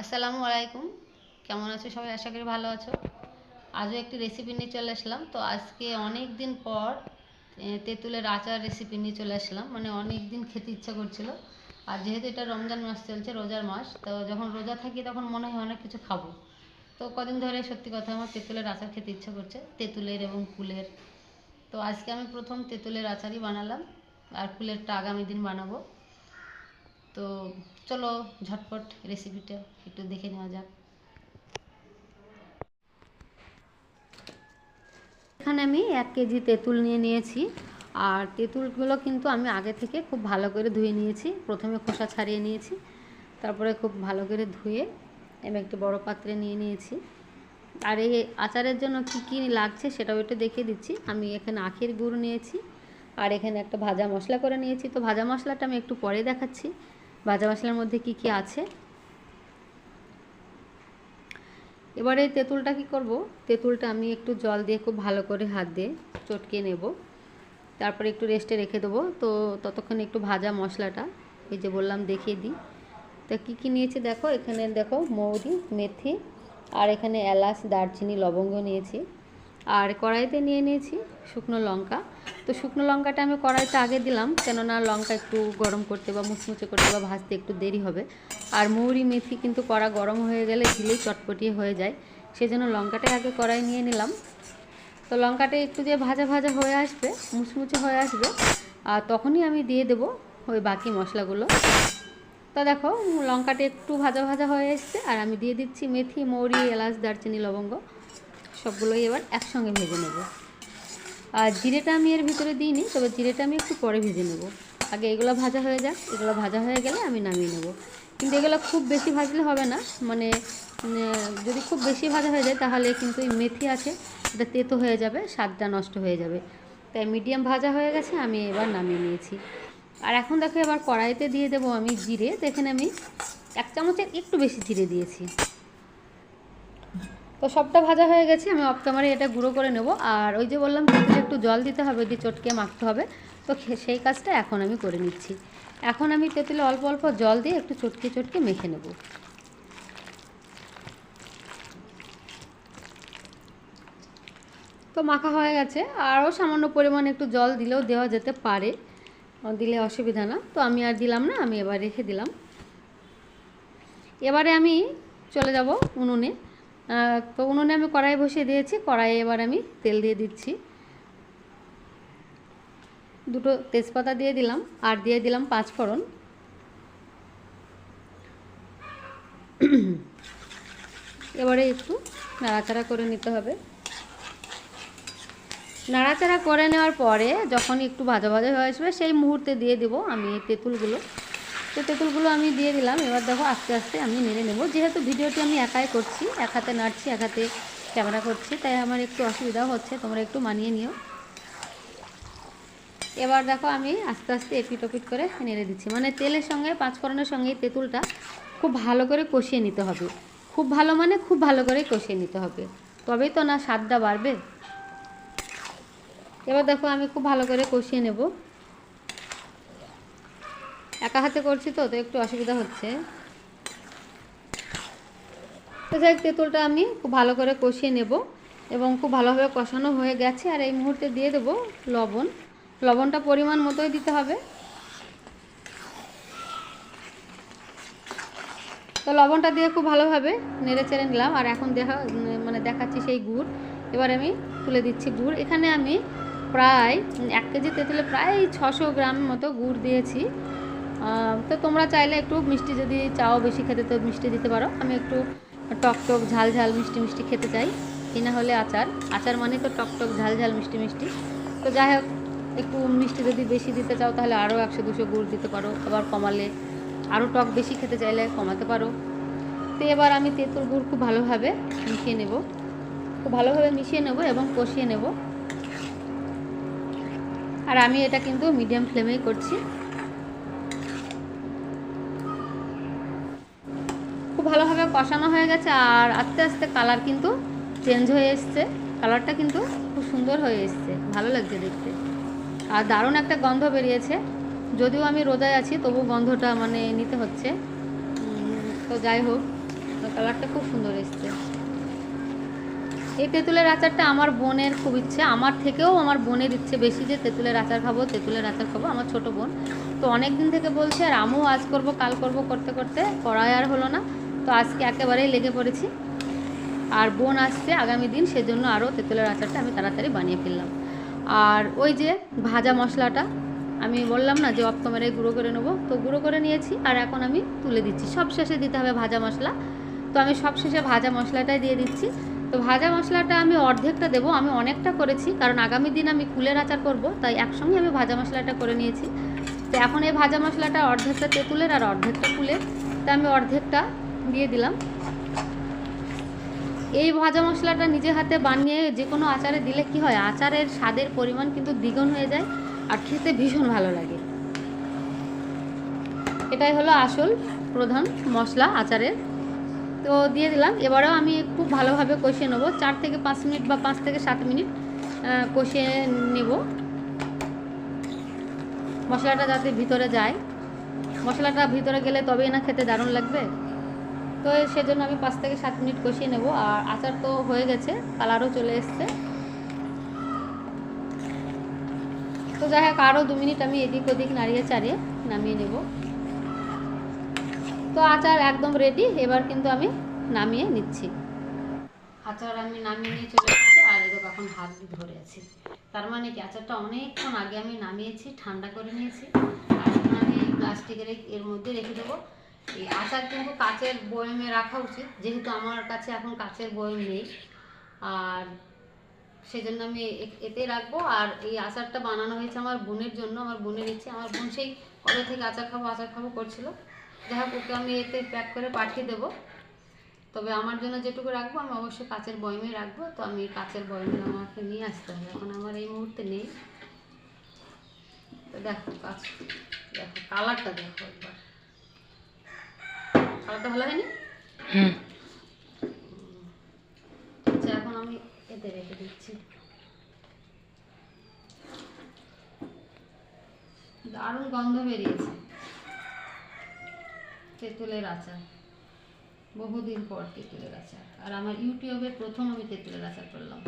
আসসালামু আলাইকুম। কেমন আছো সবাই? আশা করি ভালো আছো। আজও একটি রেসিপি নিয়ে চলে আসলাম। তো আজকে অনেক দিন পর তেঁতুলের আচার রেসিপি নিয়ে চলে আসলাম। মানে অনেক দিন খেতে ইচ্ছা করছিল। আর যেহেতু এটা রমজান মাস চলছে, রোজার মাস, তো যখন রোজা থাকি তখন মনে হয় অনেক কিছু খাব। তো কদিন ধরে সত্যি কথা আমার তেঁতুলের আচার খেতে ইচ্ছা করছে, তেঁতুলের এবং কুলের তো আজকে আমি প্রথম তেঁতুলের আচারই বানালাম। আর কুলেরটা আগামী দিন বানাবো। তো চলো ঝটপট রেসিপিটা একটু দেখে নেওয়া যাক। এখানে আমি এক কেজি তেঁতুল নিয়ে নিয়েছি। আর তেঁতুলগুলো কিন্তু আমি আগে থেকে খুব ভালো করে ধুয়ে নিয়েছি। প্রথমে খোসা ছাড়িয়ে নিয়েছি। তারপরে খুব ভালো করে ধুয়ে আমি একটি বড় পাত্রে নিয়ে নিয়েছি। আর এই আচারের জন্য কি কি লাগছে সেটাও একটু দেখিয়ে দিচ্ছি। আমি এখানে আখের গুড় নিয়েছি। আর এখানে একটা ভাজা মশলা করে নিয়েছি। তো ভাজা মশলাটা আমি একটু পরে দেখাচ্ছি। ভাজা মশলার মধ্যে কি কি আছে? এবারে তেঁতুলটা কি করব? তেঁতুলটা আমি একটু জল দিয়ে খুব ভালো করে হাত দিয়ে চটকে নেব। তারপরে একটু রেস্টে রেখে দেবো। তো ততক্ষণ একটু ভাজা মশলাটা, এই যে বললাম দেখিয়ে দিই। তা কী কী নিয়েছি দেখো? এখানে দেখো মৌরি, মেথি, আর এখানে এলাচ, দারচিনি, লবঙ্গ নিয়েছি। আর কড়াইতে নিয়ে নিয়েছি শুকনো লঙ্কা। তো শুকনো লঙ্কাটা আমি কড়াইতে আগে দিলাম, কেননা লঙ্কা একটু গরম করতে বা মুচমুচে করতে বা ভাজতে একটু দেরি হবে। আর মৌরি মেথি কিন্তু কড়া গরম হয়ে গেলে দিলেই চটপটিয়ে হয়ে যায়, সেজন্য লঙ্কাটা আগে কড়াই নিয়ে নিলাম। তো লঙ্কাটা একটু যে ভাজা ভাজা হয়ে আসবে, মুচমুচে হয়ে আসবে, আর তখনই আমি দিয়ে দেব ওই বাকি মশলাগুলো। তো দেখো, লঙ্কাটা একটু ভাজা ভাজা হয়ে এসছে, আর আমি দিয়ে দিচ্ছি মেথি, মৌরি, এলাচ, দারচিনি, লবঙ্গ। সবগুলোই এবার একসঙ্গে ভেজে নেব। আর জিরেটা আমি এর ভিতরে দিইনি, তবে জিরেটা আমি একটু পরে ভেজে নেব। আগে এগুলো ভাজা হয়ে যাক, এগুলো ভাজা হয়ে গেলে আমি নামিয়ে নেব। কিন্তু এগুলো খুব বেশি ভাজলে হবে না মানে যদি খুব বেশি ভাজা হয়ে যায় তাহলে কিন্তু এই মেথি আছে, এটা তেতো হয়ে যাবে, স্বাদটা নষ্ট হয়ে যাবে। তাই মিডিয়াম ভাজা হয়ে গেছে, আমি এবার নামিয়ে নিয়েছি। আর এখন দেখো এবার কড়াইতে দিয়ে দেবো আমি জিরে, তো এখানে আমি এক চামচের একটু বেশি জিরে দিয়েছি। তো সবটা ভাজা হয়ে গেছে, আমি অফ এটা গুঁড়ো করে নেব। আর ওই যে বললাম একটু জল দিতে হবে, দিয়ে চটকে মাখতে হবে। তো সেই কাজটা এখন আমি করে নিচ্ছি। এখন আমি তেঁতুলে অল্প অল্প জল দিয়ে একটু চটকে চটকে মেখে নেব। তো মাখা হয়ে গেছে, আরও সামান্য পরিমাণে একটু জল দিলেও দেওয়া যেতে পারে দিলে অসুবিধা না। তো আমি আর দিলাম না, আমি এবার রেখে দিলাম। এবারে আমি চলে যাব উনুনে। তো উনুনে আমি কড়াই বসিয়ে দিয়েছি, কড়াইয়ে এবার আমি তেল দিয়ে দিচ্ছি। দুটো তেজপাতা দিয়ে দিলাম, আর দিয়ে দিলাম পাঁচ ফোড়ন। এবারে একটু নাড়াচাড়া করে নিতে হবে। নাড়াচাড়া করে নেওয়ার পরে যখন একটু ভাজা ভাজা হয়ে আসবে, সেই মুহূর্তে দিয়ে দেব আমি তেঁতুলগুলো। তো তেঁতুলগুলো আমি দিয়ে দিলাম। এবার দেখো আস্তে আস্তে আমি নেড়ে নেব। যেহেতু ভিডিওটি আমি একাই করছি, এক হাতে নাড়ছি, এক হাতে ক্যামেরা করছি, তাই আমার একটু অসুবিধাও হচ্ছে, তোমরা একটু মানিয়ে নিও। এবার দেখো আমি আস্তে আস্তে এপিট ওপিট করে নেড়ে দিচ্ছি। মানে তেলের সঙ্গে, পাঁচফোড়নের সঙ্গে তেঁতুলটা খুব ভালো করে কষিয়ে নিতে হবে। খুব ভালো মানে খুব ভালো করে কষিয়ে নিতে হবে। তবেই তো না স্বাদটা বাড়বে। এবার দেখো আমি খুব ভালো করে কষিয়ে নেব। একা হাতে করছি তো তো একটু অসুবিধা হচ্ছে। তো যাই তেঁতুলটা আমি খুব ভালো করে কষিয়ে নেব এবং খুব ভালোভাবে কষানো হয়ে গেছে। আর এই মুহূর্তে দিয়ে দেব লবণ। লবণটা পরিমাণ মতোই দিতে হবে। তো লবণটা দিয়ে খুব ভালোভাবে নেড়ে চেড়ে নিলাম। আর এখন দেখা মানে দেখাচ্ছি সেই গুড়। এবার আমি তুলে দিচ্ছি গুড়। এখানে আমি প্রায় এক কেজি তেঁতুলে প্রায় ছশো গ্রাম মতো গুড় দিয়েছি। তো তোমরা চাইলে একটু মিষ্টি যদি চাও বেশি খেতে, তো মিষ্টি দিতে পারো। আমি একটু টক টক ঝাল ঝাল মিষ্টি মিষ্টি খেতে চাই। এই না হলে আচার। আচার মানে তো টক টক ঝাল ঝাল মিষ্টি মিষ্টি। তো যাই হোক, একটু মিষ্টি যদি বেশি দিতে চাও, তাহলে আরও একশো দুশো গুড় দিতে পারো। আবার কমালে আরও টক বেশি খেতে চাইলে কমাতে পারো। তো এবার আমি তেঁতুল গুড় খুব ভালোভাবে মিশিয়ে নেব। খুব ভালোভাবে মিশিয়ে নেব এবং কষিয়ে নেব। আর আমি এটা কিন্তু মিডিয়াম ফ্লেমেই করছি। ভালোভাবে কষানো হয়ে গেছে আর আস্তে আস্তে কালার কিন্তু চেঞ্জ হয়ে এসছে। কালারটা কিন্তু খুব সুন্দর হয়ে এসছে। ভালো লাগছে দেখতে। আর দারুণ একটা গন্ধ বেরিয়েছে। যদিও আমি রোজায় আছি, তবু গন্ধটা মানে নিতে হচ্ছে। তো যাই হোক কালারটা খুব সুন্দর এসছে। এই তেঁতুলের আচারটা আমার বোনের খুব ইচ্ছে। আমার থেকেও আমার বোনের ইচ্ছে বেশি যে তেঁতুলের আচার খাব, তেঁতুলের আচার খাব, আমার ছোট বোন। তো অনেক দিন থেকে বলছে আর আমিও আজ করব, কাল করব, করতে করতে করাই আর হলো না। তো আজকে একেবারেই লেগে পড়েছি। আর বোন আসছে আগামী দিন, সেজন্য আরও তেঁতুলের আচারটা আমি তাড়াতাড়ি বানিয়ে ফেললাম। আর ওই যে ভাজা মশলাটা, আমি বললাম না যে অফ গুঁড়ো করে নেব, তো গুঁড়ো করে নিয়েছি আর এখন আমি তুলে দিচ্ছি। সব শেষে দিতে হবে ভাজা মশলা। তো আমি সব শেষে ভাজা মশলাটাই দিয়ে দিচ্ছি। তো ভাজা মশলাটা আমি অর্ধেকটা দেবো, আমি অনেকটা করেছি, কারণ আগামী দিন আমি কুলের আচার করব, তাই একসঙ্গে আমি ভাজা মশলাটা করে নিয়েছি। তো এখন এই ভাজা মশলাটা অর্ধেকটা তেঁতুলের আর অর্ধেকটা কুলের। তা আমি অর্ধেকটা দিয়ে দিলাম। এই ভাজা মশলাটা নিজে হাতে বানিয়ে যে কোনো আচারে দিলে কি হয়, আচারের স্বাদের পরিমাণ কিন্তু দ্বিগুণ হয়ে যায় আর খেতে ভীষণ ভালো লাগে। এটাই হলো আসল প্রধান মশলা আচারের। তো দিয়ে দিলাম। এবারেও আমি খুব ভালোভাবে কষিয়ে নেব। চার থেকে পাঁচ মিনিট বা পাঁচ থেকে সাত মিনিট কষিয়ে নেব। মশলাটা যাতে ভিতরে যায়। মশলাটা ভিতরে গেলে তবেই না খেতে দারুণ লাগবে। তো সেজন্য আমি পাঁচ থেকে সাত মিনিট কষিয়ে নেব। আর আচার তো হয়ে গেছে কালারও চলে এসছে। তো যাই হোক, আরও দু মিনিট আমি এদিক ওদিক নাড়িয়ে চাড়িয়ে নামিয়ে নেব। তো আচার একদম রেডি এবার কিন্তু আমি নামিয়ে নিচ্ছি। আচার আমি নামিয়ে নিয়ে চলে এসেছি, আর এদের এখন হাত ধরে আছি। তার মানে কি, আচারটা অনেকক্ষণ আগে আমি নামিয়েছি, ঠান্ডা করে নিয়েছি। আর আমি প্লাস্টিকের এর মধ্যে রেখে দেবো। এই আচার কিন্তু কাচের বয়মে রাখা উচিত, যেহেতু আমার কাছে এখন কাচের বয়ম নেই। আর সেজন্য আমি এতে রাখব। আর এই আচারটা বানানো হয়েছে আমার বোনের জন্য, আমার বোনের ইচ্ছে, আমার বোন সেই কবে থেকে আচার খাব আচার খাব করছিল। যাই হোক, ওকে আমি এতে প্যাক করে পাঠিয়ে দেবো। তবে আমার জন্য যেটুকু রাখব, আমি অবশ্যই কাচের বয়মে রাখব। তো আমি কাচের বয়মে আমাকে নিয়ে আসতে হবে। এখন আমার এই মুহূর্তে নেই। তো দেখো, কাজ দেখো কালারটা দেখো একবার। কালারটা ভালো হয়নি? হুম। আচ্ছা এখন আমি এতে রেখে দিচ্ছি। দারুণ গন্ধ বেরিয়েছে। তেঁতুলের আচার। বহুদিন পর তেঁতুলের আচার। আর আমার ইউটিউবে প্রথম আমি তেঁতুলের আচার করলাম।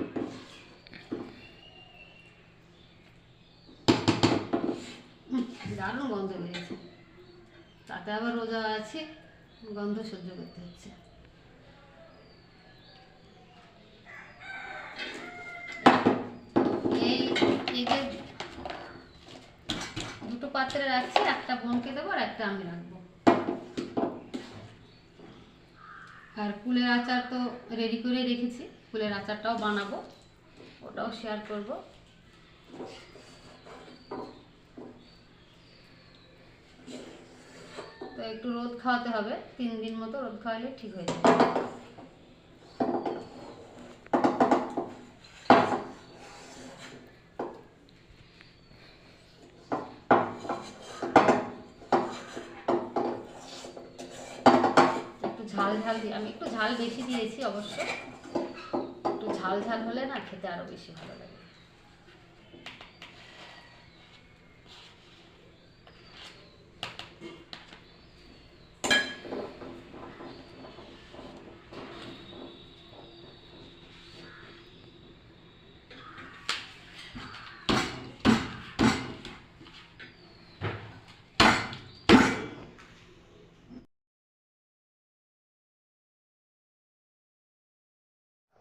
দারুণ গন্ধ বেরিয়েছে। তাতে আবার রোজা আছে। গন্ধ সহ্য করতে হচ্ছে। এই এই দুটো পাত্রে রাখছি, একটা বোনকে দেবো আর একটা আমি রাখব। আর কুলের আচার তো রেডি করে রেখেছি কুলের আচারটাও বানাবো, ওটাও শেয়ার করব। তো একটু রোদ খাওয়াতে হবে, তিন দিন মতো রোদ খাওয়ালে ঠিক হয়ে যাবে। একটু ঝাল ঝাল দিয়ে, আমি একটু ঝাল বেশি দিয়েছি অবশ্য। একটু ঝাল ঝাল হলে না খেতে আরও বেশি ভালো লাগে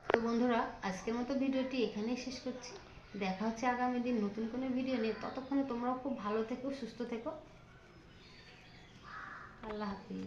তো বন্ধুরা, আজকের মতো ভিডিওটি এখানেই শেষ করছি। দেখা হচ্ছে আগামী দিন নতুন কোনো ভিডিও নিয়ে। ততক্ষণে তোমরাও খুব ভালো থেকো, সুস্থ থেকো। আল্লাহ হাফিজ।